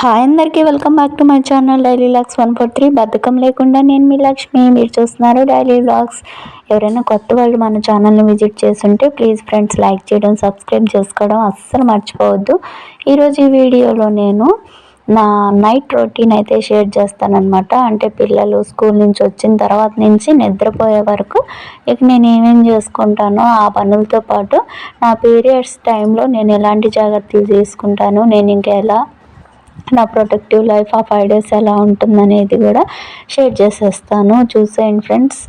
Hi అందరికీ welcome back to my channel daily vlogs one four three. బద్ధకం లేకుండా నేను మీ లక్ష్మి. మీరు చూస్తున్నారు డైలీ వ్లాగ్స్. ఎవరైనా కొత్త వాళ్ళు మన ఛానల్ని విజిట్ చేస్తుంటే ప్లీజ్ ఫ్రెండ్స్ లైక్ చేయడం సబ్స్క్రైబ్ చేసుకోవడం అస్సలు మర్చిపోవద్దు. ఈరోజు ఈ వీడియోలో నేను నా నైట్ రొటీన్ అయితే షేర్ చేస్తానమాట అంటే పిల్లలు స్కూల్ నుంచి వచ్చిన తర్వాత నుంచి నిద్రపోయే వరకు ఇక నేను ఏమేం చేసుకుంటానో ఆ పనులతో పాటు నా పీరియడ్స్ టైంలో నేను ఎలాంటి జాగ్రత్తలు తీసుకుంటాను నేను ఇంకా ఎలా నా ప్రొటెక్టివ్ లైఫ్ ఆ ఫైవ్ డేస్ ఎలా ఉంటుందనేది కూడా షేర్ చేసేస్తాను. చూసేయండి ఫ్రెండ్స్.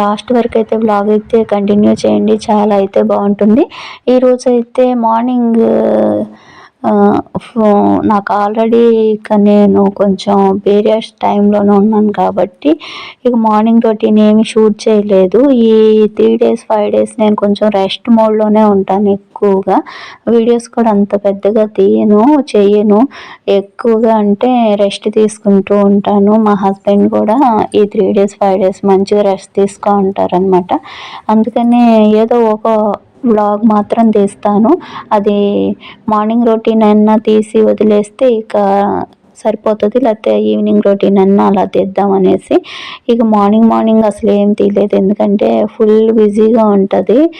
లాస్ట్ వరకు అయితే బ్లాగ్ అయితే కంటిన్యూ చేయండి. చాలా అయితే బాగుంటుంది. ఈరోజు అయితే మార్నింగ్ నాకు ఆల్రెడీ ఇక నేను కొంచెం పీరియడ్స్ టైంలోనే ఉన్నాను కాబట్టి ఇక మార్నింగ్ రొటీన్ ఏమి షూట్ చేయలేదు. ఈ త్రీ డేస్ ఫైవ్ డేస్ నేను కొంచెం రెస్ట్ మోడ్లోనే ఉంటాను ఎక్కువగా. వీడియోస్ కూడా అంత పెద్దగా తీయను చేయను ఎక్కువగా అంటే రెస్ట్ తీసుకుంటూ ఉంటాను. మా హస్బెండ్ కూడా ఈ త్రీ డేస్ ఫైవ్ డేస్ మంచిగా రెస్ట్ తీసుకో ఉంటారనమాట అందుకని ఏదో ఒక వ్లాగ్ మాత్రం తీస్తాను. అది మార్నింగ్ రొటీన్ అయినా తీసి వదిలేస్తే ఇక సరిపోతుంది లేకపోతే ఈవినింగ్ రొటీన్ అన్నా అలా తీద్దాం అనేసి. ఇక మార్నింగ్ మార్నింగ్ అసలు ఏం తీయలేదు. ఎందుకంటే ఫుల్ బిజీగా ఉంటుంది.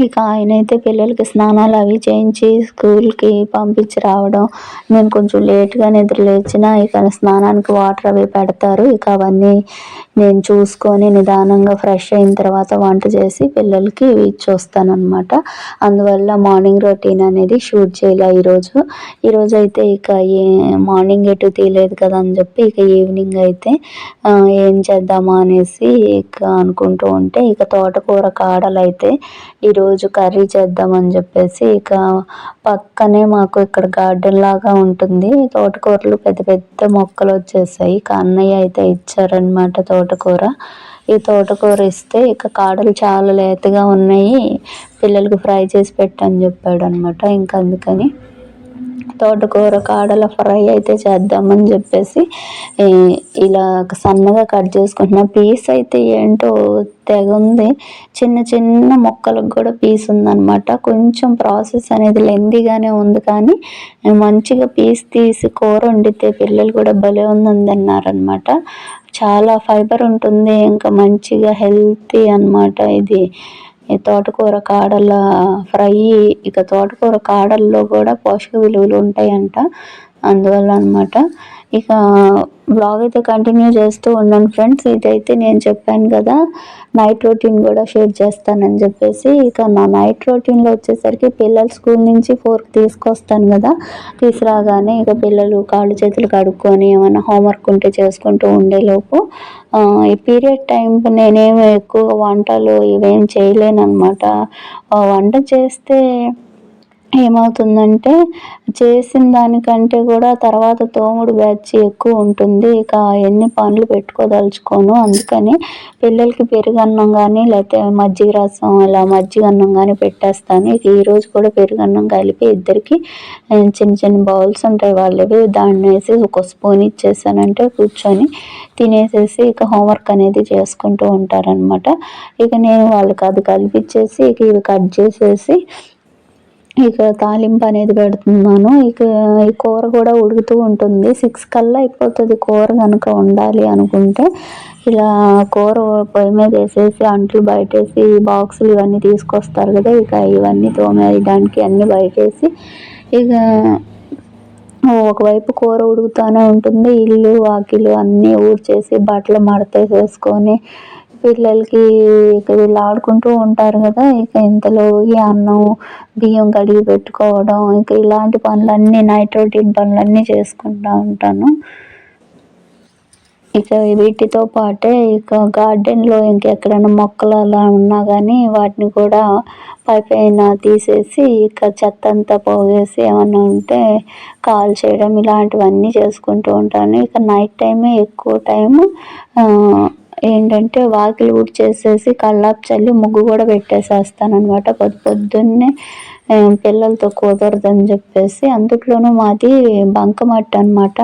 ఇక ఆయన అయితే పిల్లలకి స్నానాలు అవి చేయించి స్కూల్కి పంపించి రావడం. నేను కొంచెం లేట్గా నిద్రలేచిన ఇక స్నానానికి వాటర్ అవి పెడతారు. ఇక అవన్నీ నేను చూసుకొని నిదానంగా ఫ్రెష్ అయిన తర్వాత వంట చేసి పిల్లలకి ఇచ్చొస్తాను అనమాట అందువల్ల మార్నింగ్ రొటీన్ అనేది షూట్ చేయలే ఈరోజు? ఈరోజు అయితే ఇక ఏ మార్నింగ్ ఎటు తీయలేదు కదా అని చెప్పి ఇక ఈవినింగ్ అయితే ఏం చేద్దామా అనేసి ఇక అనుకుంటూ ఉంటే ఇక తోటకూర కాడలు అయితే ఈరోజు కర్రీ చేద్దామని చెప్పేసి ఇక పక్కనే మాకు ఇక్కడ గార్డెన్ లాగా ఉంటుంది. తోటకూరలు పెద్ద పెద్ద మొక్కలు వచ్చేసాయి. ఇక అన్నయ్య అయితే ఇచ్చారనమాట తోటకూర. ఈ తోటకూర ఇస్తే ఇక కాడలు చాలా లేతగా ఉన్నాయి. పిల్లలకు ఫ్రై చేసి పెట్టని చెప్పాడు అనమాట ఇంకా అందుకని తోటకూర కాడల ఫ్రై అయితే చేద్దామని చెప్పేసి ఇలా సన్నగా కట్ చేసుకుంటున్నా పీస్ అయితే ఏంటో తెగ ఉంది. చిన్న చిన్న మొక్కలకు కూడా పీస్ ఉందన్నమాట. కొంచెం ప్రాసెస్ అనేది లెందీగానే ఉంది కానీ మంచిగా పీస్ తీసి కూర వండితే పిల్లలు కూడా భలే ఉందని అన్నారనమాట చాలా ఫైబర్ ఉంటుంది ఇంకా మంచిగా హెల్తీ అనమాట ఇది. ఈ తోటకూర కాడల ఫ్రై ఇక తోటకూర కాడల్లో కూడా పోషక విలువలు ఉంటాయంట. అందువల్ల అనమాట ఇక బ్లాగ్ అయితే కంటిన్యూ చేస్తూ ఉన్నాను ఫ్రెండ్స్ ఇదైతే నేను చెప్పాను కదా నైట్ రొటీన్ కూడా షేర్ చేస్తానని చెప్పేసి. ఇక నా నైట్ రొటీన్లో వచ్చేసరికి పిల్లలు స్కూల్ నుంచి ఫోర్కి తీసుకొస్తాను కదా తీసుకురాగానే ఇక పిల్లలు కాళ్ళు చేతులు కడుక్కొని ఏమైనా హోంవర్క్ ఉంటే చేసుకుంటూ ఉండేలోపు ఈ పీరియడ్ టైం నేనేమి ఎక్కువ వంటలు ఇవేం చేయలేను అనమాట వంట చేస్తే ఏమవుతుందంటే చేసిన దానికంటే కూడా తర్వాత తోముడు బ్యాచ్ ఎక్కువ ఉంటుంది. ఇక ఎన్ని పనులు పెట్టుకోదలుచుకోను. అందుకని పిల్లలకి పెరుగన్నం కానీ లేకపోతే మజ్జిగ రసం అలా మజ్జిగ అన్నం కానీ పెట్టేస్తాను. ఇక ఈరోజు కూడా పెరుగన్నం కలిపి ఇద్దరికి చిన్న చిన్న బౌల్స్ ఉంటాయి వాళ్ళవి దాన్ని వేసి ఒక స్పూన్ ఇచ్చేసానంటే కూర్చొని తినేసేసి ఇక హోంవర్క్ అనేది చేసుకుంటూ ఉంటారనమాట ఇక నేను వాళ్ళకి అది కలిపిచ్చేసి ఇక ఇవి కట్ చేసేసి ఇక తాలింపు అనేది పెడుతున్నాను. ఇక ఈ కూర కూడా ఉడుకుతూ ఉంటుంది. సిక్స్ కల్లా అయిపోతుంది కూర కనుక ఉండాలి అనుకుంటే. ఇలా కూర పొయ్యి మీద వేసేసి అంట్లు బయటేసి బాక్సులు ఇవన్నీ తీసుకొస్తారు కదా ఇక ఇవన్నీ తోమేయడానికి అన్నీ బయటేసి ఇక ఒకవైపు కూర ఉడుకుతూనే ఉంటుంది. ఇల్లు వాకిలు అన్నీ ఊడ్చేసి బట్టలు మడతేసేసుకొని పిల్లలకి ఇక వీళ్ళు ఆడుకుంటూ ఉంటారు కదా ఇక ఇంతలో ఈ అన్నం బియ్యం కడిగి పెట్టుకోవడం ఇంకా ఇలాంటి పనులన్నీ నైట్ రొటీన్ పనులన్నీ చేసుకుంటూ ఉంటాను. ఇక వీటితో పాటే ఇక గార్డెన్లో ఇంకెక్కడైనా మొక్కలు అలా ఉన్నా కానీ వాటిని కూడా పై పైన తీసేసి ఇక చెత్త అంతా పోగేసి ఏమన్నా ఉంటే కాల్ చేయడం ఇలాంటివన్నీ చేసుకుంటూ ఉంటాను. ఇక నైట్ టైమే ఎక్కువ టైము ఏంటంటే వాకిలి ఊడ్చేసేసి కల్లాపు చల్లి ముగ్గు కూడా పెట్టేసేస్తాను అనమాట పొద్దు పొద్దున్నే పిల్లలతో కుదరదని చెప్పేసి అందుట్లోనూ మాది బంకమట్టి అనమాట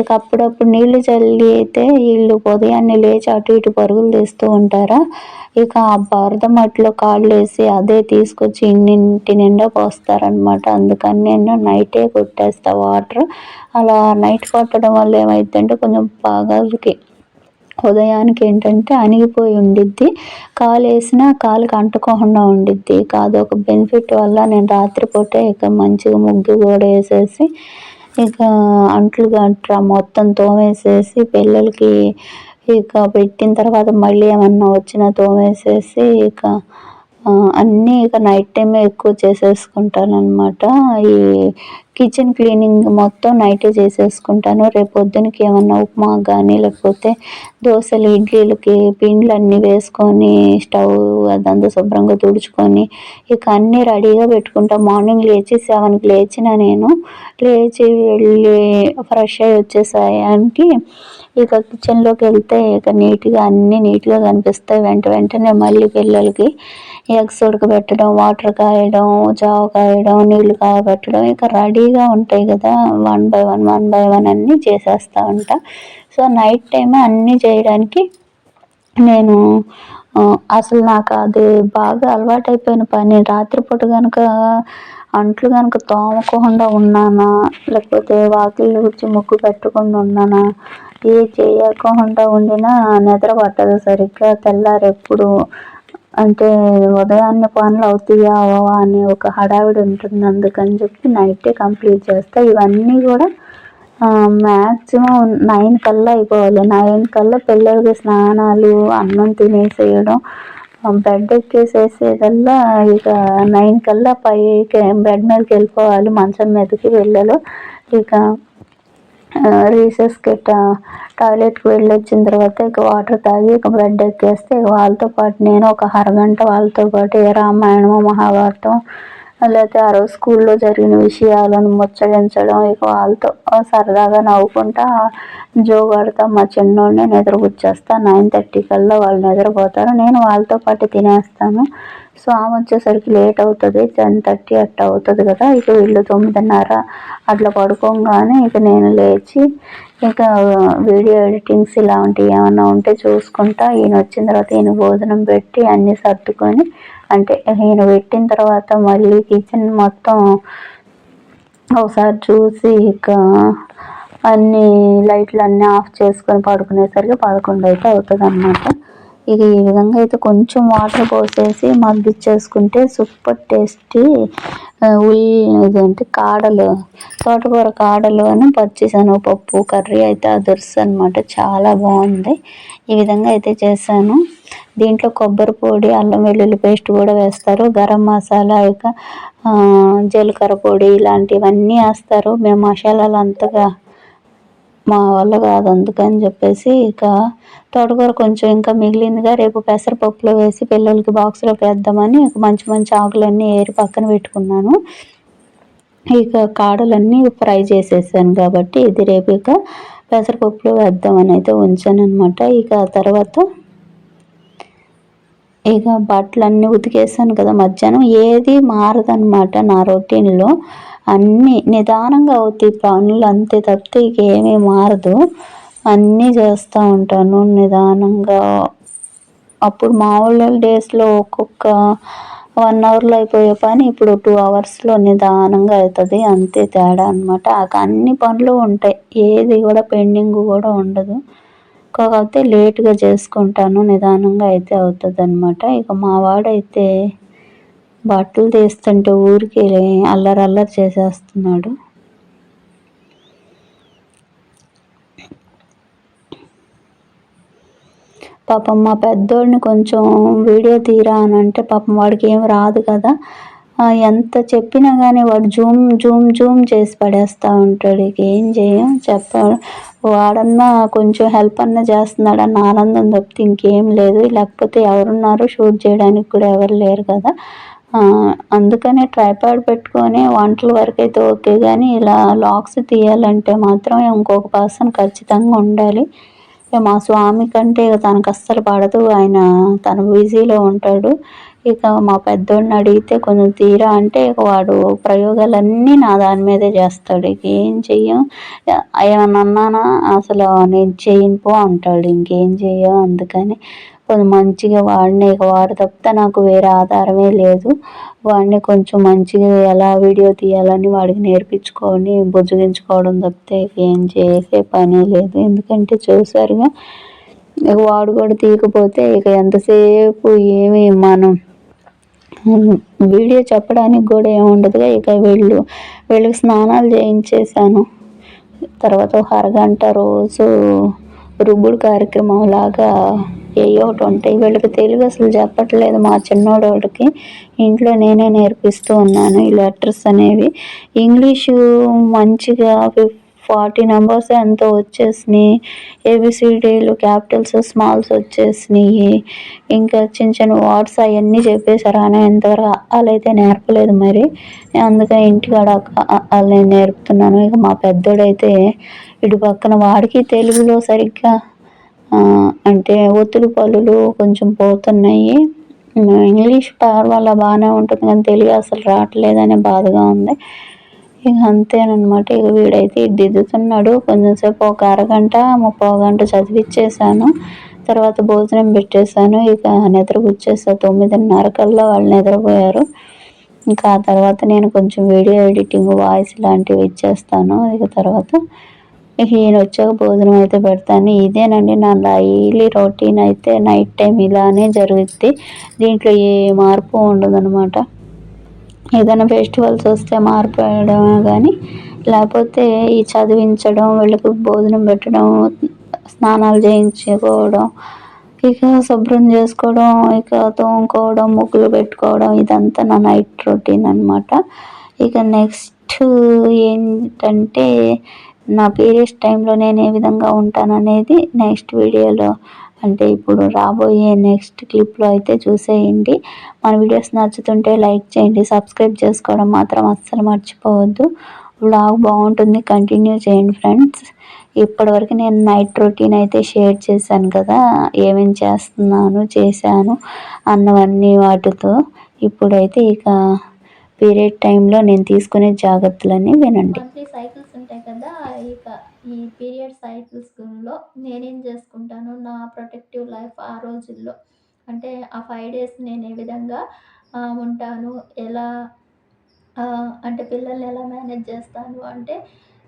ఇక అప్పుడప్పుడు నీళ్ళు చల్లి అయితే వీళ్ళు ఉదయాన్నే లేచి అటు ఇటు పరుగులు తీస్తూ ఉంటారా? ఇక ఆ బరద మట్టిలో కాళ్ళు వేసి అదే తీసుకొచ్చి ఇన్నింటి నిండా పోస్తారనమాట అందుకని నేను నైటే కొట్టేస్తా వాటర్. అలా నైట్ కొట్టడం వల్ల ఏమైందంటే కొంచెం పగలకి ఉదయానికి ఏంటంటే అణిగిపోయి ఉండిద్ది. కాలు వేసినా కాలుకి అంటుకోకుండా ఉండిద్ది. కాదు ఒక బెనిఫిట్ వల్ల నేను రాత్రిపూటే ఇక మంచిగా ముగ్గు కూడా వేసేసి ఇక అంట్లు గట్రా మొత్తం తోమేసేసి పిల్లలకి ఇక పెట్టిన తర్వాత మళ్ళీ ఏమన్నా వచ్చినా తోమేసేసి ఇక అన్నీ ఇక నైట్ టైమే ఎక్కువ చేసేసుకుంటాను అనమాట ఈ కిచెన్ క్లీనింగ్ మొత్తం నైటే చేసేసుకుంటాను. రేపు పొద్దునకి ఏమన్నా ఉప్మా కానీ లేకపోతే దోశలు ఇడ్లీలకి పిండ్లు అన్నీ వేసుకొని స్టవ్ అదంతా శుభ్రంగా తుడుచుకొని ఇక అన్నీ రెడీగా పెట్టుకుంటా. మార్నింగ్ లేచి సెవెన్కి లేచిన నేను. లేచి వెళ్ళి ఫ్రెష్ అయ్యి వచ్చేసాయానికి ఇక కిచెన్లోకి వెళ్తే ఇక నీట్గా అన్నీ నీట్గా కనిపిస్తాయి. వెంట వెంటనే మళ్ళీ పిల్లలకి ఎగ్స్ ఉడకబెట్టడం వాటర్ కాయడం జావ కాయడం నీళ్ళు కాయబెట్టడం ఇక రెడీగా ఉంటాయి కదా. One by one one by one అన్నీ చేసేస్తూ ఉంటా. సో నైట్ టైమే అన్నీ చేయడానికి నేను అసలు నాకు అది బాగా అలవాటైపోయిన పని. రాత్రిపూట కనుక అంట్లు కనుక తోమకుండా ఉన్నానా లేకపోతే వాకిళ్ళు గురించి ముగ్గు పెట్టకుండా ఉన్నానా ఏ చేయకుండా ఉండినా నిద్ర పట్టదు సరిగ్గా. తెల్లారెప్పుడు అంటే ఉదయాన్నే పనులు అవుతాయా అవవా అనే ఒక హడావిడి ఉంటుంది. అందుకని చెప్పి నైటే కంప్లీట్ చేస్తా. ఇవన్నీ కూడా మ్యాక్సిమం నైన్ కల్లా అయిపోవాలి. నైన్ కల్లా పిల్లలకి స్నానాలు అన్నం తినేసేయడం బెడ్ ఎక్కేసేసేదల్లా ఇక నైన్ కల్లా పైకి బెడ్ మీదకి వెళ్ళిపోవాలి. మంచం మీదకి పిల్లలు ఇక రీసెస్కి టాయిలెట్కి వెళ్ళి వచ్చిన తర్వాత ఇక వాటర్ తాగి ఇక బెడ్ ఎక్కేస్తే ఇక వాళ్ళతో పాటు నేను ఒక అరగంట వాళ్ళతో పాటు ఏ రామాయణము మహాభారతం లేకపోతే ఆ రోజు స్కూల్లో జరిగిన విషయాలను ముచ్చరించడం ఇక వాళ్ళతో సరదాగా నవ్వుకుంటా జోగాడుతా మా చిన్నోడిని నిద్రపుచ్చేస్తా నైన్ థర్టీ కల్లా వాళ్ళు నిద్రపోతారు. నేను వాళ్ళతో పాటు తినేస్తాను. సో ఆమె వచ్చేసరికి లేట్ అవుతుంది టెన్ థర్టీ అట్లా అవుతుంది కదా. ఇక వీళ్ళు తొమ్మిదిన్నర అట్లా పడుకోగానే ఇక నేను లేచి ఇక వీడియో ఎడిటింగ్స్ ఇలాంటివి ఏమైనా ఉంటే చూసుకుంటా. ఈయన వచ్చిన తర్వాత ఈయన భోజనం పెట్టి అన్నీ సర్దుకొని అంటే ఈయన పెట్టిన తర్వాత మళ్ళీ కిచెన్ మొత్తం ఒకసారి చూసి ఇక అన్నీ లైట్లు అన్నీ ఆఫ్ చేసుకొని పడుకునేసరికి పదకొండు అయితే అవుతుంది అన్నమాట ఇక ఈ విధంగా అయితే కొంచెం వాటర్ పోసేసి మగ్గిచ్చేసుకుంటే సూపర్ టేస్టీ ఉల్లి ఇదేంటి కాడలు తోటకూర కాడలు అని పచ్చి శనగపప్పు కర్రీ అయితే అదుర్స్ అనమాట చాలా బాగుంది. ఈ విధంగా అయితే చేశాను. దీంట్లో కొబ్బరి పొడి అల్లం వెల్లుల్లి పేస్ట్ కూడా వేస్తారు. గరం మసాలా ఇక జీలకర్ర పొడి ఇలాంటివన్నీ వేస్తారు. మేము మసాలాలు అంతగా మా వల్ల కాదు అందుకని చెప్పేసి ఇక తోటకూర కొంచెం ఇంకా మిగిలిందిగా రేపు పెసరపప్పులో వేసి పిల్లలకి బాక్స్లోకి వేద్దామని మంచి మంచి ఆకులన్నీ ఏరి పక్కన పెట్టుకున్నాను. ఇక కాడలన్నీ ఫ్రై చేసేసాను కాబట్టి ఇది రేపు ఇక పెసరపప్పులో వేద్దామని అయితే ఉంచాను అనమాట ఇక తర్వాత ఇక బట్టలన్నీ ఉతికేసాను కదా మధ్యాహ్నం. ఏది మారదనమాట నా రొటీన్లో. అన్నీ నిదానంగా అవుతాయి పనులు అంతే తప్పితే ఇక ఏమీ మారదు. అన్నీ చేస్తూ ఉంటాను నిదానంగా. అప్పుడు మామూలు డేస్లో ఒక్కొక్క వన్ అవర్లో అయిపోయే పని ఇప్పుడు టూ అవర్స్లో నిదానంగా అవుతుంది అంతే తేడా అనమాట అన్ని పనులు ఉంటాయి. ఏది కూడా పెండింగ్ కూడా ఉండదు. కాకపోతే లేట్గా చేసుకుంటాను. నిదానంగా అయితే అవుతుంది అనమాట ఇక మా వాడైతే బట్టలు తీస్తుంటే ఊరికి అల్లరి అల్లరి చేసేస్తున్నాడు. పాపం మా పెద్దోడిని కొంచెం వీడియో తీరా అని అంటే పాపం వాడికి ఏం రాదు కదా. ఎంత చెప్పినా కానీ వాడు జూమ్ జూమ్ జూమ్ చేసి పడేస్తూ ఉంటాడు. ఇక ఏం చేయం? చెప్ప వాడన్నా కొంచెం హెల్ప్ అన్నా చేస్తున్నాడన్న ఆనందం తప్పితే ఇంకేం లేదు. లేకపోతే ఎవరున్నారు షూట్ చేయడానికి కూడా ఎవరు లేరు కదా. అందుకనే ట్రైపాడ్ పెట్టుకొని వంటల వరకు అయితే ఓకే కానీ ఇలా లాక్స్ తీయాలంటే మాత్రం ఇంకొక పర్సన్ ఖచ్చితంగా ఉండాలి. మా స్వామి కంటే తనకు అస్సలు పడదు ఆయన తన బిజీలో ఉంటాడు. ఇక మా పెద్దోడిని అడిగితే కొంచెం తీరా అంటే ఇక వాడు ప్రయోగాలన్నీ నా దాని మీదే చేస్తాడు. ఇక ఏం చెయ్యం? ఏమన్నా అన్నానా? అసలు నేను చేయను పో అంటాడు. ఇంకేం చెయ్యం అందుకని కొంచెం మంచిగా వాడిని ఇక వాడు తప్పితే నాకు వేరే ఆధారమే లేదు. వాడిని కొంచెం మంచిగా ఎలా వీడియో తీయాలని వాడికి నేర్పించుకొని బుజ్జగించుకోవడం తప్పితే ఏం చేసే పని లేదు. ఎందుకంటే చూసారుగా ఇక వాడు కూడా తీయకపోతే ఇక ఎంతసేపు ఏమి మనం వీడియో చెప్పడానికి కూడా ఏముండదుగా ఇక వీళ్ళు వీళ్ళకి స్నానాలు చేయించేసాను తర్వాత ఒక అరగంట రోజు రుబ్బుడు కార్యక్రమం లాగా ఏయో ఒకటి ఉంటాయి. వీళ్ళకి తెలుగు అసలు చెప్పట్లేదు మా చిన్నోడోళ్ళకి. ఇంట్లో నేనే నేర్పిస్తూ ఉన్నాను ఈ లెటర్స్ అనేవి. ఇంగ్లీషు మంచిగా ఫిఫ్ ఫార్టీ నెంబర్స్ ఎంతో వచ్చేసినాయి. ఏబిసిడీలు క్యాపిటల్స్ స్మాల్స్ వచ్చేసినాయి. ఇంకా చిన్న చిన్న వర్డ్స్ అవన్నీ చెప్పేశారు. కానీ ఎంతవరకు వాళ్ళు అయితే నేర్పలేదు మరి. అందుకే ఇంటికాడ అలా నేర్పుతున్నాను. ఇక మా పెద్దోడైతే ఇటు పక్కన వాడికి తెలుగులో సరిగ్గా అంటే ఒత్తులు పలులు కొంచెం పోతున్నాయి. ఇంగ్లీష్ పర్వాలా బాగానే ఉంటుంది కానీ తెలుగు అసలు రావట్లేదనే బాధగా ఉంది. ఇక అంతేనమాట ఇక వీడైతే దిద్దుతున్నాడు. కొంచెం సేపు ఒక అరగంట ముప్పై గంట చదివిచ్చేసాను. తర్వాత భోజనం పెట్టేశాను. ఇక నిద్రపుచ్చేసా తొమ్మిదిన్నర కల్లా వాళ్ళు నిద్రపోయారు. ఇంకా ఆ తర్వాత నేను కొంచెం వీడియో ఎడిటింగ్ వాయిస్ లాంటివి ఇచ్చేస్తాను. ఇక తర్వాత ఈయన వచ్చాక భోజనం అయితే పెడతాను. ఇదేనండి నా డైలీ రొటీన్ అయితే నైట్ టైం ఇలానే జరుగుద్ది. దీంట్లో ఏ మార్పు ఉండదు అనమాట ఏదైనా ఫెస్టివల్స్ వస్తే మారిపోయడమే కానీ లేకపోతే ఈ చదివించడం వీళ్ళకి భోజనం పెట్టడం స్నానాలు చేయించుకోవడం ఇక శుభ్రం చేసుకోవడం ఇక తోముకోవడం ముగ్గులు పెట్టుకోవడం ఇదంతా నా నైట్ రొటీన్ అనమాట ఇక నెక్స్ట్ ఏంటంటే నా పీరియడ్స్ టైంలో నేను ఏ విధంగా ఉంటాననేది నెక్స్ట్ వీడియోలో అంటే ఇప్పుడు రాబోయే నెక్స్ట్ క్లిప్లో అయితే చూసేయండి. మన వీడియోస్ నచ్చుతుంటే లైక్ చేయండి. సబ్స్క్రైబ్ చేసుకోవడం మాత్రం అస్సలు మర్చిపోవద్దు. వ్లాగ్ బాగుంటుంది. కంటిన్యూ చేయండి ఫ్రెండ్స్ ఇప్పటివరకు నేను నైట్ రొటీన్ అయితే షేర్ చేశాను కదా. ఏమేమి చేస్తున్నాను చేశాను అన్నవన్నీ వాటితో. ఇప్పుడైతే ఇక పీరియడ్ టైంలో నేను తీసుకునే జాగ్రత్తలన్నీ వినండి. సైకిల్స్ ఉంటాయి కదా ఇక ఈ పీరియడ్ సైకిల్స్లో నేనేం చేసుకుంటాను? నా ప్రొటెక్టివ్ లైఫ్ ఆ రోజుల్లో అంటే ఆ ఫైవ్ డేస్ నేను ఏ విధంగా ఉంటాను? ఎలా అంటే పిల్లల్ని ఎలా మేనేజ్ చేస్తాను? అంటే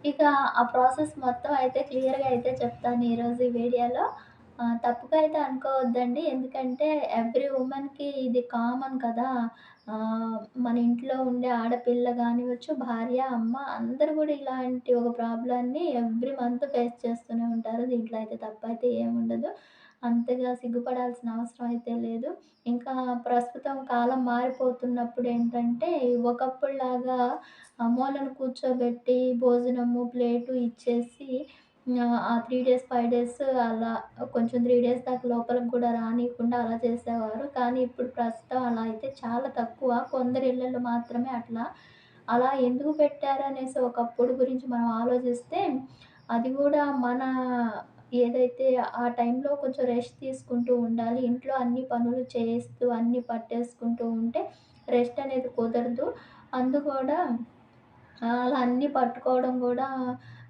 ఇక ఆ ప్రాసెస్ మొత్తం అయితే క్లియర్గా అయితే చెప్తాను ఈరోజు ఈ వీడియోలో. తప్పుగా అయితే అనుకోవద్దండి. ఎందుకంటే ఎవ్రీ ఉమెన్కి ఇది కామన్ కదా. మన ఇంట్లో ఉండే ఆడపిల్ల కానివ్వచ్చు భార్య అమ్మ అందరూ కూడా ఇలాంటి ఒక ప్రాబ్లమ్ని ఎవ్రీ మంత్ ఫేస్ చేస్తూనే ఉంటారు. దీంట్లో అయితే తప్పైతే ఏముండదు అంతగా సిగ్గుపడాల్సిన అవసరం అయితే లేదు. ఇంకా ప్రస్తుతం కాలం మారిపోతున్నప్పుడు ఏంటంటే ఒకప్పుడులాగా మూలను కూర్చోబెట్టి భోజనము ప్లేటు ఇచ్చేసి ఆ త్రీ డేస్ ఫైవ్ డేస్ అలా కొంచెం త్రీ డేస్ దాకా లోపలికి కూడా రానియకుండా అలా చేసేవారు. కానీ ఇప్పుడు ప్రస్తుతం అలా అయితే చాలా తక్కువ. కొందరి ఇళ్ళల్లో మాత్రమే అట్లా. అలా ఎందుకు పెట్టారు అనేసి ఒకప్పుడు గురించి మనం ఆలోచిస్తే అది కూడా మన ఏదైతే ఆ టైంలో కొంచెం రెస్ట్ తీసుకుంటూ ఉండాలి. ఇంట్లో అన్ని పనులు చేస్తూ అన్నీ పట్టేసుకుంటూ ఉంటే రెస్ట్ అనేది కుదరదు. అందు కూడా అలా అన్నీ పట్టుకోవడం కూడా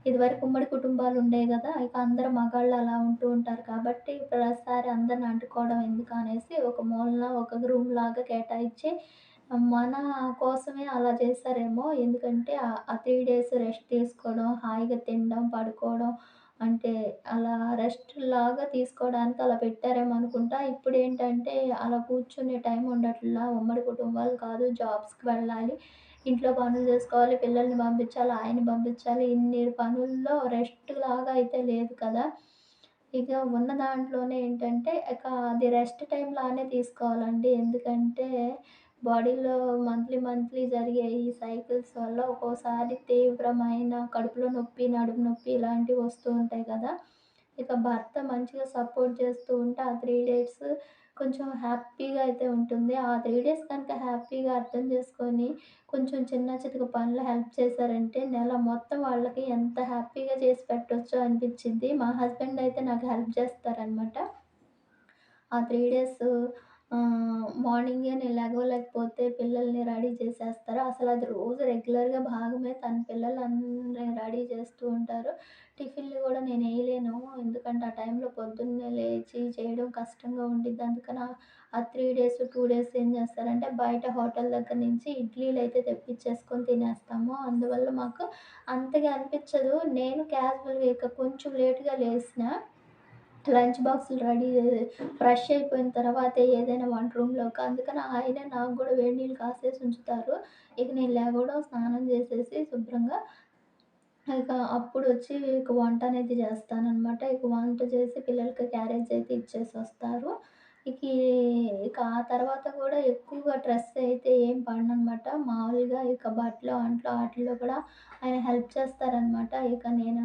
ఇదివరకు ఉమ్మడి కుటుంబాలు ఉండేవి కదా ఇక అందరు మగాళ్ళు అలా ఉంటూ ఉంటారు కాబట్టి ప్రతిసారి అందరిని అంటుకోవడం ఎందుకు అనేసి ఒక మూలన ఒక రూమ్ లాగా కేటాయించి మన కోసమే అలా చేస్తారేమో ఎందుకంటే ఆ త్రీ డేస్ రెస్ట్ తీసుకోవడం హాయిగా తినడం పడుకోవడం అంటే అలా రెస్ట్ లాగా తీసుకోవడానికి అలా పెట్టారేమో అనుకుంటా. ఇప్పుడు ఏంటంటే అలా కూర్చునే టైం ఉండట్లా. ఉమ్మడి కుటుంబాలు కాదు జాబ్స్కి వెళ్ళాలి. ఇంట్లో పనులు చేసుకోవాలి పిల్లల్ని పంపించాలి ఆయన్ని పంపించాలి. ఇన్ని పనుల్లో రెస్ట్ లాగా అయితే లేదు కదా. ఇక ఉన్న దాంట్లోనే ఏంటంటే ఇక అది రెస్ట్ టైం లానే తీసుకోవాలండి. ఎందుకంటే బాడీలో మంత్లీ మంత్లీ జరిగే ఈ సైకిల్స్ వల్ల ఒక్కోసారి తీవ్రమైన కడుపులో నొప్పి నడుము నొప్పి ఇలాంటివి వస్తూ ఉంటాయి కదా. ఇక భర్త మంచిగా సపోర్ట్ చేస్తూ ఉంటే ఆ త్రీ డేస్ కొంచెం హ్యాపీగా అయితే ఉంటుంది. ఆ త్రీ డేస్ కనుక హ్యాపీగా అర్థం చేసుకొని కొంచెం చిన్న చితక పనులు హెల్ప్ చేశారంటే నెల మొత్తం వాళ్ళకి ఎంత హ్యాపీగా చేసి పెట్టొచ్చో అనిపించింది మా హస్బెండ్ అయితే నాకు హెల్ప్ చేస్తారనమాట ఆ త్రీ డేస్ ఆహ్, మార్నింగే నేను లేకపోతే పిల్లల్ని రెడీ చేసేస్తారు. అసలది రోజు రెగ్యులర్‌గా భాగమే. తన పిల్లలందరిని రెడీ చేస్తూ ఉంటారు. టిఫిన్‌లు గూడా నేనేయలేను. ఎందుకంటే, ఆ టైంలో పొద్దున్నే లేచి చేయడం కష్టంగా ఉండిద్ది. అందుకని ఆహ్, ఆ 3 డేస్, 2 డేస్ ఏం చేస్తారంటే, బయట హోటల్ దగ్గర నుంచి ఇడ్లీలయితే తెప్పిచ్చేసుకొని తినేస్తాము. అందువల్ల మాకు అంతగా అనిపిచ్చదు. నేను క్యాజువల్‌గా ఇక కొంచెం లేట్‌గా లేసినా లంచ్ బాక్సులు రెడీ ఫ్రెష్ అయిపోయిన తర్వాత ఏదైనా వంట రూమ్‌లోకి అందుకని ఆయనే నాకు కూడా వేడి నీళ్ళు కాసేసి ఉంచుతారు. ఇక నేను లెగవడం, స్నానం చేసేసి శుభ్రంగా ఇక అప్పుడు వచ్చి ఇక వంట అనేది చేస్తానమాట ఇక వంట చేసి పిల్లలకి క్యారేజ్ అయితే ఇచ్చేసి వస్తారు ఇక ఇక ఆ తర్వాత కూడా ఎక్కువగా స్ట్రెస్ అయితే ఏం పడనమాట మామూలుగా ఇక బట్టలు, అంట్లో వాటిలో కూడా ఆయన హెల్ప్ చేస్తారనమాట. ఇక నేను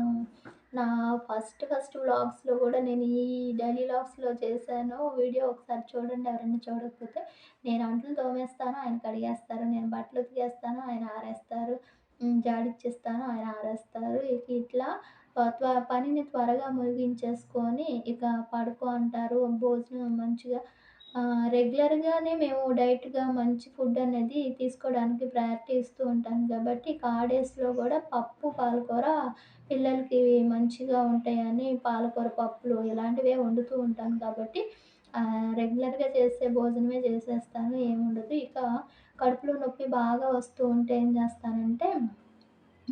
నా ఫస్ట్ ఫస్ట్ వ్లాగ్స్‌లో కూడా నేను ఈ డైలీ వ్లాగ్స్‌లో చేశాను. వీడియో ఒకసారి చూడండి ఎవరైనా చూడకపోతే. నేను అంట్లు తోమేస్తాను, ఆయన కడిగేస్తారు. నేను బట్టలు ఉతికేస్తాను, ఆయన ఆరేస్తారు. జాడిచ్చేస్తాను, ఆయన ఆరేస్తారు. ఇక ఇట్లా త్వ పనిని త్వరగా ముగించేసుకొని ఇక పడుకో అంటారు. భోజనం మంచిగా రెగ్యులర్‌గానే మేము డైట్‌గా మంచి ఫుడ్ అనేది తీసుకోవడానికి ప్రయారిటీ ఇస్తూ ఉంటాను కాబట్టి, ఇక ఆ డేస్‌లో పప్పు, పాలకూర పిల్లలకి మంచిగా ఉంటాయని పాలకూర పప్పులు ఇలాంటివే వండుతూ ఉంటాను కాబట్టి, రెగ్యులర్‌గా చేసే భోజనమే చేసేస్తాను. ఏముండదు. ఇక కడుపులో నొప్పి బాగా వస్తూ ఉంటే ఏం చేస్తానంటే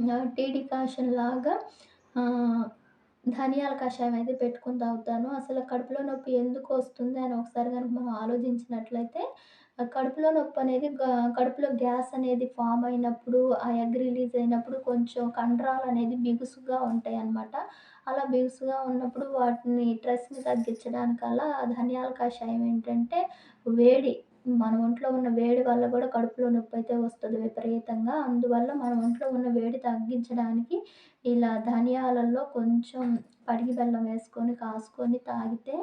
ఆహ్, టీ డికాషన్ లాగా ధనియాల కషాయం అయితే పెట్టుకొని తాగుతాను. అసలు కడుపులో నొప్పి ఎందుకు వస్తుంది అని ఒకసారి గనుక మనం ఆలోచించినట్లయితే కడుపులో నొప్పి అనేది కడుపులో గ్యాస్ అనేది ఫామ్ అయినప్పుడు, ఆ ఎగ్ రిలీజ్ అయినప్పుడు కొంచెం కండరాలు అనేది బిగుసుగా అన్నమాట అలా బిగుసుగా ఉన్నప్పుడు వాటిని స్ట్రెస్‌ని తగ్గించడానికల్లా ధనియాల కషాయం ఏంటంటే వేడి మన ఒంట్లో ఉన్న వేడి వల్ల కూడా కడుపులో నొప్పి అయితే వస్తుంది విపరీతంగా. అందువల్ల మన ఒంట్లో ఉన్న వేడి తగ్గించడానికి ఇలా ధనియాలలో కొంచెం పడిగి బెల్లం వేసుకొని, కాసుకొని తాగితే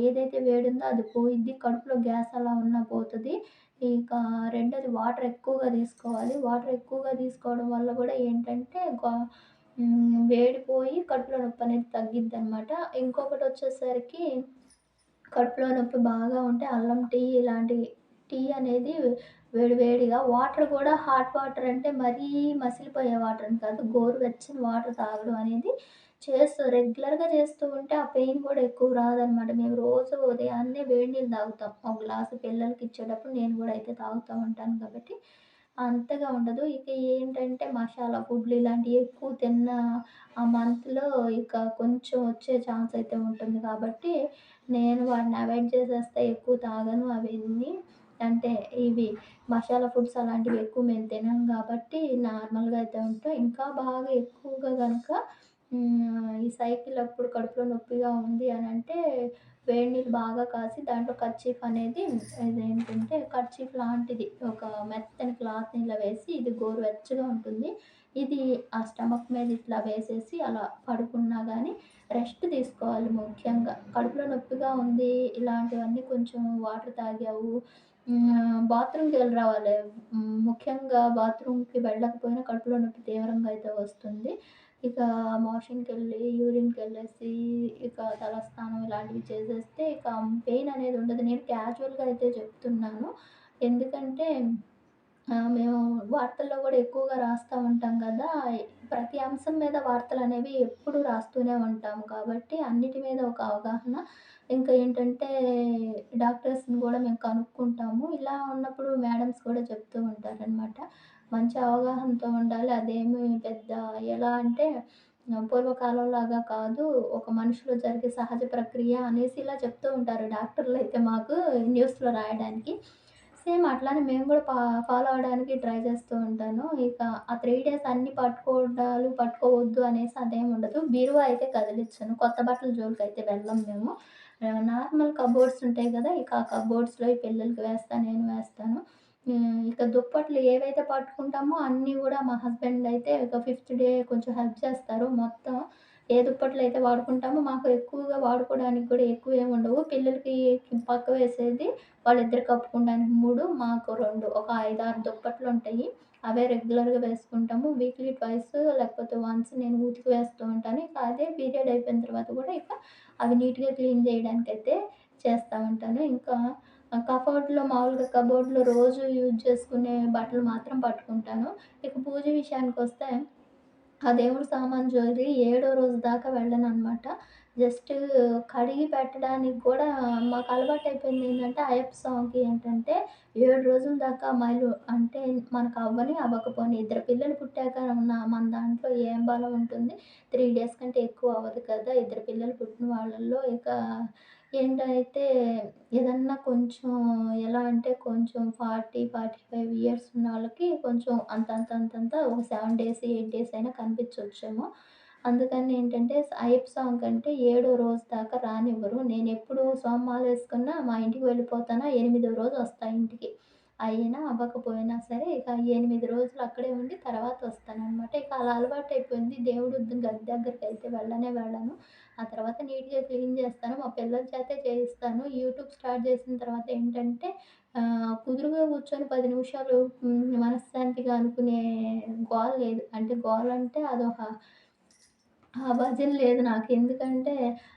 ఏదైతే ఏదైతే ఉందో అది పోయిద్ది. కడుపులో గ్యాస్ అలా ఉన్నా పోతుంది ఇక రెండోది వాటర్ ఎక్కువగా తీసుకోవాలి. వాటర్ ఎక్కువగా తీసుకోవడం వల్ల కూడా ఏంటంటే వేడిపోయి కడుపులో నొప్పి అనేది తగ్గిద్ది అనమాట ఇంకొకటి వచ్చేసరికి కడుపులో నొప్పి బాగా ఉంటే అల్లం టీ ఇలాంటివి టీ అనేది వేడి వేడిగా వాటర్ కూడా హాట్ వాటర్ అంటే మరీ మసిలిపోయే వాటర్ అని కాదు. గోరువెచ్చని వాటర్ తాగడం అనేది చేస్తూ రెగ్యులర్‌గా చేస్తూ ఉంటే ఆ పెయిన్ కూడా ఎక్కువ రాదనమాట. మేము రోజు ఉదయాన్నే వేడి నీళ్ళు తాగుతాం. ఒక గ్లాసు పిల్లలకి ఇచ్చేటప్పుడు నేను కూడా అయితే తాగుతూ ఉంటాను కాబట్టి అంతగా ఉండదు. ఇక ఏంటంటే మసాలా ఫుడ్‌లు ఇలాంటివి ఎక్కువ తిన్న ఆ మంత్‌లో ఇక కొంచెం వచ్చే ఛాన్స్ అయితే ఉంటుంది కాబట్టి నేను వాటిని అవాయిడ్ చేసేస్తే ఎక్కువ తాగను అవన్నీ. అంటే ఇవి మసాలా ఫుడ్స్ అలాంటివి ఎక్కువ మేము తినం కాబట్టి నార్మల్‌గా అయితే ఉంటాం. ఇంకా బాగా ఎక్కువగా కనుక ఈ సైకిల్ అప్పుడు కడుపులో నొప్పిగా ఉంది అని అంటే వేడి నీళ్ళు బాగా కాసి దాంట్లో కర్చీఫ్ అనేది ఏంటంటే కర్చీఫ్ లాంటిది ఒక మెత్తని క్లాత్‌ని ఇలా వేసి ఇది గోరువెచ్చగా ఉంటుంది. ఇది ఆ స్టమక్ మీద ఇట్లా వేసేసి అలా పడుకున్నా కానీ రెస్ట్ తీసుకోవాలి ముఖ్యంగా. కడుపులో నొప్పిగా ఉంది, ఇలాంటివన్నీ కొంచెం వాటర్ తాగావు, బాత్రూమ్‌కి వెళ్ళి రావాలి. ముఖ్యంగా బాత్రూమ్‌కి వెళ్ళకపోయినా కడుపులో నొప్పి తీవ్రంగా అయితే వస్తుంది. ఇక మోషన్‌కెళ్ళి, యూరిన్‌కెళ్ళేసి, ఇక తలస్నానం ఇలాంటివి చేసేస్తే ఇక పెయిన్ అనేది ఉండదు. నేను క్యాజువల్‌గా అయితే చెప్తున్నాను. ఎందుకంటే మేము వార్తల్లో కూడా ఎక్కువగా రాస్తూ ఉంటాం కదా ప్రతి అంశం మీద వార్తలు అనేవి ఎప్పుడూ రాస్తూనే ఉంటాము కాబట్టి, అన్నిటి మీద ఒక అవగాహన. ఇంకా ఏంటంటే, డాక్టర్స్‌ని కూడా మేము కనుక్కుంటాము. ఇలా ఉన్నప్పుడు మేడమ్స్ కూడా చెప్తూ ఉంటారనమాట. మంచి అవగాహనతో ఉండాలి. అదేమి పెద్ద ఎలా అంటే, పూర్వకాలంలాగా కాదు, ఒక మనిషిలో జరిగే సహజ ప్రక్రియ అనేసి ఇలా చెప్తూ ఉంటారు డాక్టర్లు అయితే మాకు న్యూస్‌లో రాయడానికి. సేమ్ అట్లానే మేము కూడా పా ఫాలో అవ్వడానికి ట్రై చేస్తూ ఉంటాను. ఇక ఆ త్రీ డేస్ అన్ని పట్టుకోవడాలు, పట్టుకోవద్దు అనేసి అదేముండదు. బీరువా అయితే కదిలించాను కొత్త బట్టల అయితే వెళ్ళం మేము. నార్మల్ కబోర్డ్స్ ఉంటాయి కదా ఇక ఆ కబోర్డ్స్‌లో ఈ పిల్లలకి వేస్తాను నేను వేస్తాను. ఇక దుప్పట్లు ఏవైతే పట్టుకుంటామో అన్నీ కూడా మా హస్బెండ్ అయితే ఇక ఫిఫ్త్ డే కొంచెం హెల్ప్ చేస్తారు. మొత్తం ఏ దుప్పట్లు అయితే వాడుకుంటామో మాకు ఎక్కువగా వాడుకోవడానికి కూడా ఎక్కువ ఏముండవు పిల్లలకి పక్క వేసేది వాళ్ళిద్దరు కప్పుకోవడానికి మూడు మాకు రెండు ఒక ఐదారు దుప్పట్లు ఉంటాయి అవే రెగ్యులర్‌గా వేసుకుంటాము. వీక్లీ ట్వైస్ లేకపోతే వన్స్ నేను ఉతికి వేస్తూ ఉంటాను. ఇక అదే పీరియడ్ అయిపోయిన తర్వాత కూడా ఇక అవి నీట్‌గా క్లీన్ చేయడానికైతే చేస్తూ ఉంటాను. ఇంకా కఫోర్డ్‌లో మామూలుగా కబోర్డ్‌లో రోజు యూజ్ చేసుకునే బట్టలు మాత్రం పట్టుకుంటాను. ఇక పూజ విషయానికి వస్తే ఆ దేవుడు సామాన్ జోలికి ఏడో రోజు దాకా వెళ్ళననమాట. జస్ట్ కడిగి పెట్టడానికి కూడా మాకు అలవాటు అయిపోయింది ఏంటంటే అయ్యప్ప స్వామికి ఏంటంటే ఏడు రోజుల దాకా మైలు అంటే మనకు అవ్వని, అవ్వకపోని ఇద్దరు పిల్లలు పుట్టాక ఉన్న మన దాంట్లో ఏం బలం ఉంటుంది? త్రీ డేస్ కంటే ఎక్కువ అవ్వదు కదా! ఇద్దరు పిల్లలు పుట్టిన వాళ్ళల్లో ఇక ఏంటైతే ఏదన్నా కొంచెం ఎలా అంటే కొంచెం 40, 45 ఇయర్స్ ఉన్నోళ్ళకి కొంచెం అంతంత అంతంత ఒక 7 డేస్, 8 డేస్ అయినా కనిపించొచ్చేమో. అందుకని ఏంటంటే అయ్యప్ప సాంగ్ కంటే ఏడో రోజు దాకా రానివ్వరు. నేనెప్పుడు వేసుకున్నా మా ఇంటికి వెళ్ళిపోతానా, ఎనిమిదో రోజు వస్తా ఇంటికి. అయినా అవ్వకపోయినా సరే ఇక 8 రోజులు అక్కడే ఉండి తర్వాత వస్తాననమాట. ఇక అలా అలవాటయిపోయింది. దేవుడు గది దగ్గరికైతే వెళ్ళనే వెళ్ళను. ఆ తర్వాత నీట్‌గా క్లీన్ చేస్తాను. మా పిల్లల చేతే చేయిస్తాను. యూట్యూబ్ స్టార్ట్ చేసిన తర్వాత ఏంటంటే కుదురుగా కూర్చొని పది నిమిషాలు మనశ్శాంతిగా అనుకునే గోల్ లేదు. అంటే గోల్ అంటే అదొక ఆ భజన లేదు నాకు. ఎందుకంటే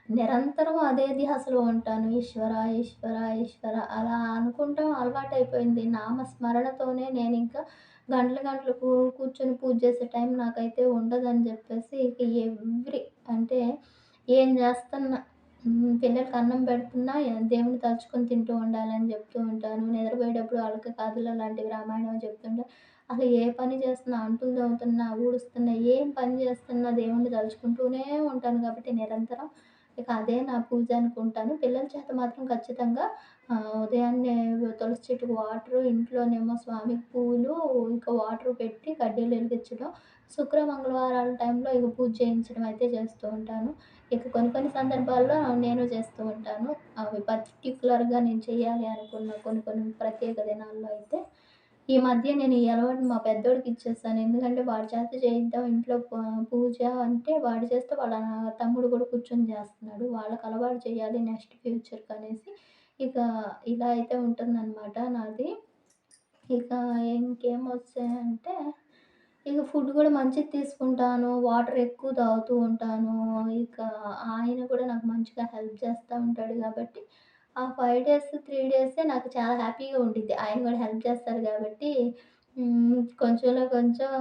నిరంతరం అదే ధ్యాసలో ఉంటాను. ఈశ్వర, ఈశ్వర, ఈశ్వర అలా అనుకుంటం అలవాటయిపోయింది. నామస్మరణతోనే ఇంకా గంటలు గంటలు కూర్చొని పూజ చేసే టైం నాకైతే ఉండదని చెప్పేసి ఎవ్రీ అంటే ఏం చేస్తున్నా హ్మ్, పిల్లలకి అన్నం పెడుతున్నా దేవుడిని తలుచుకొని తింటూ ఉండాలని చెప్తూ ఉంటాను. నిద్రపోయేటప్పుడు అలక కథలు లాంటివి రామాయణం చెప్తుంటా. అసలు ఏ పని చేస్తున్నా, అంట్లు తోముతున్నా, ఊడుస్తున్నా, ఏం పని చేస్తున్నా దేవుడిని తలుచుకుంటూనే ఉంటాను కాబట్టి నిరంతరం ఇక అదే నా పూజ అనుకుంటాను. పిల్లల చేత మాత్రం ఖచ్చితంగా ఆహ్, ఉదయాన్నే తులసి చెట్టుకి వాటరు, ఇంట్లోనేమో స్వామికి పూలు, ఇంకా వాటర్ పెట్టి కడ్డీలు వెలిగించడం. శుక్ర, మంగళవారాల టైంలో ఇక పూజ చేయించడం అయితే చేస్తూ ఉంటాను. ఇక కొన్ని కొన్ని సందర్భాల్లో నేను చేస్తూ ఉంటాను. అవి పర్టికులర్గా నేను చేయాలి అనుకున్న కొన్ని కొన్ని ప్రత్యేక దినాల్లో అయితే ఈ మధ్య నేను ఈ అలవాటు మా పెద్దోడికి ఇచ్చేస్తాను ఎందుకంటే వాడి చేత చేయిద్దాం ఇంట్లో పూజ అంటే వాడు చేస్తే వాళ్ళ తమ్ముడు కూడా కూర్చొని చేస్తున్నాడు. వాళ్ళకి అలవాటు చేయాలి నెక్స్ట్ ఫ్యూచర్కి అనేసి ఇక ఇలా అయితే ఉంటుందన్నమాట నాది. ఇక ఇంకేం ఇంకేమొచ్చాయంటే ఇక ఫుడ్ కూడా మంచిది తీసుకుంటాను. వాటర్ ఎక్కువ తాగుతూ ఉంటాను. ఇక ఆయన కూడా నాకు మంచిగా హెల్ప్ చేస్తా ఉంటాడు కాబట్టి ఆ 5 డేస్, 3 డేసే నాకు చాలా హ్యాపీగా ఉండిద్ది. ఆయన కూడా హెల్ప్ చేస్తారు కాబట్టి హ్మ్, కొంచెంలో కొంచెం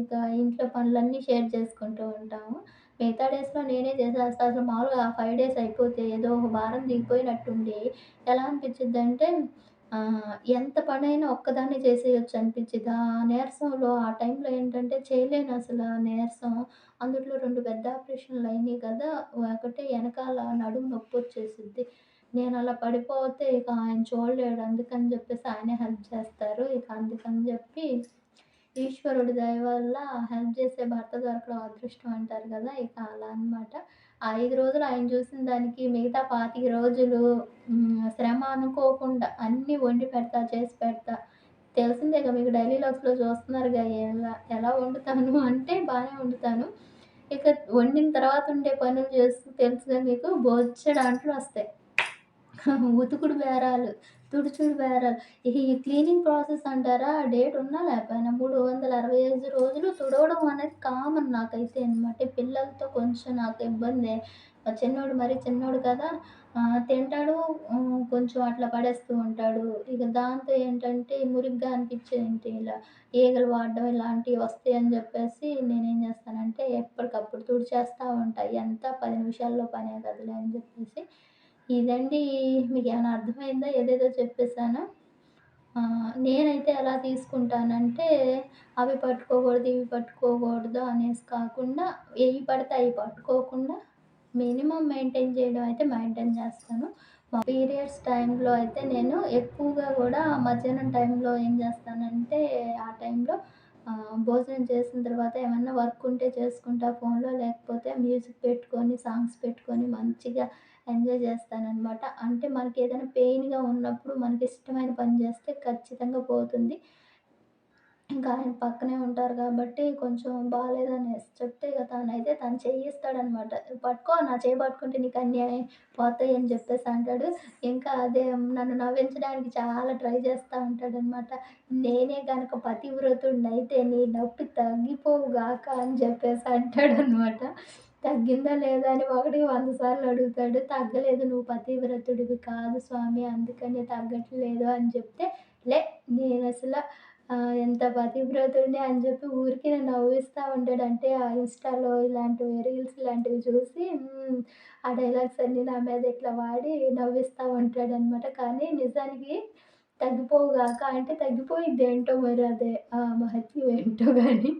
ఇక ఇంట్లో పనులన్నీ షేర్ చేసుకుంటూ ఉంటాము. మిగతా డేస్‌లో నేనే చేసేస్తా. అసలు మామూలుగా ఆ 5 డేస్ అయిపోతే ఏదో ఒక భారం దిగిపోయినట్టుండి ఎలా అనిపిచ్చిద్దంటే ఎంత పనైనా ఒక్కదాన్నే చేసేయొచ్చు అనిపించింది ఆ నీరసంలో ఆ టైంలో ఏంటంటే చేయలేనసల నీరసం. అందుట్లో 2 పెద్ద ఆపరేషన్‌లయినియి కదా! ఒకటి ఎనకాల నడుము నొప్పొచ్చేసిద్ది. నేనలా పడిపోతే ఇక ఆయన చూడలేడు. అందుకని జెప్పేసి ఆయనే హెల్ప్ చేస్తారు. ఇక అందుకని జెప్పి ఈశ్వరుడి దయ వల్ల హెల్ప్ చేసే భర్త దొరకడం అదృష్టం అంటారు గదా! ఇక అలా అనమాట. ఐదు రోజులు ఆయన చూసిన దానికి మిగతా 25 రోజులు శ్రమ అనుకోకుండా అన్నీ వండి పెడతా, చేసి పెడతా. తెలిసిందేగా మీకు డైలీ లాగ్స్‌లో చూస్తున్నారుగా ఎలా ఎలా వండుతాను అంటే బాగానే వండుతాను. ఇక వండిన తర్వాత ఉండే పనులు చేస్తూ తెలుసుగా మీకు బొచ్చెడు వస్తాయి ఉతుకుడు బేరాలు, తుడుచుడు బేరాలు. ఈ క్లీనింగ్ ప్రాసెస్ అంటారా డేట్ ఉన్నా లేకపోయినా 365 రోజులు తుడవడం అనేది కామన్ నాకైతే అనమాట. పిల్లలతో కొంచెం నాకు ఇబ్బందే. మా చిన్నోడు మరి చిన్నోడు కదా! తింటాడు కొంచెం అట్లా పడేస్తూ ఉంటాడు. ఇక దాంతో ఏంటంటే మురిగ్గా అనిపించేది ఇలా ఈగలు వాడడం ఇలాంటివి వస్తాయని చెప్పేసి నేనేం చేస్తానంటే ఎప్పటికప్పుడు తుడిచేస్తూ ఉంటా. ఎంత పది నిమిషాల్లో పనే కదలే అని చెప్పేసి ఇదండి ఏమైనా అర్థమైందా? ఏదేదో చెప్పేశాను నేనైతే ఎలా తీసుకుంటానంటే అవి పట్టుకోకూడదు, ఇవి పట్టుకోకూడదు అనేసి కాకుండా ఏవి పడితే అవి పట్టుకోకుండా మినిమమ్ మెయింటైన్ చేయడం అయితే మెయింటైన్ చేస్తాను. మా పీరియడ్స్ టైంలో అయితే నేను ఎక్కువగా కూడా మధ్యాహ్నం టైంలో ఏం చేస్తానంటే ఆ టైంలో భోజనం చేసిన తర్వాత ఏమన్నా వర్క్ ఉంటే చేసుకుంటా ఫోన్‌లో. లేకపోతే మ్యూజిక్ పెట్టుకొని, సాంగ్స్ పెట్టుకొని మంచిగా ఎంజాయ్ చేస్తాననమాట. అంటే మనకి ఏదైనా పెయిన్‌గా ఉన్నప్పుడు మనకి ఇష్టమైన పని చేస్తే ఖచ్చితంగా పోతుంది. ఇంకా ఆయన పక్కనే ఉంటారు కాబట్టి కొంచెం బాగాలేదని చెప్తే ఇక తనైతే తను చేయిస్తాడనమాట "పట్టుకో నా చేయి పట్టుకుంటే నీకన్నీ పోతాయి" అని చెప్పేసి అంటాడు. ఇంకా అదే నన్ను నవ్వించడానికి చాలా ట్రై చేస్తూ ఉంటాడనమాట. నేనే కనుక గనక పతివ్రతుడినైతే నీ నొప్పి తగ్గిపోవు గాక అని చెప్పేసి అంటాడనమాట. తగ్గిందా లేదా అని ఒకటి వంద సార్లు అడుగుతాడు. తగ్గలేదు నువ్వు పతివ్రతుడివి కాదు స్వామి అందుకనే తగ్గట్లేదు అని చెప్తే, లే నేను అసలు ఎంత పతివ్రతుడిని అని చెప్పి ఊరికే నవ్విస్తూ ఉంటాడు. అంటే ఆ ఇన్‌స్టాలో ఇలాంటివి రీల్స్ ఇలాంటివి చూసి ఆ డైలాగ్స్ అన్నీ నా మీద ఇట్లా వాడి నవ్విస్తా ఉంటాడనమాట. కానీ నిజానికి తగ్గిపోవుగాక అంటే తగ్గిపోయిద్ది ఏంటో మరి అదే మహత్యం ఏంటో కానీ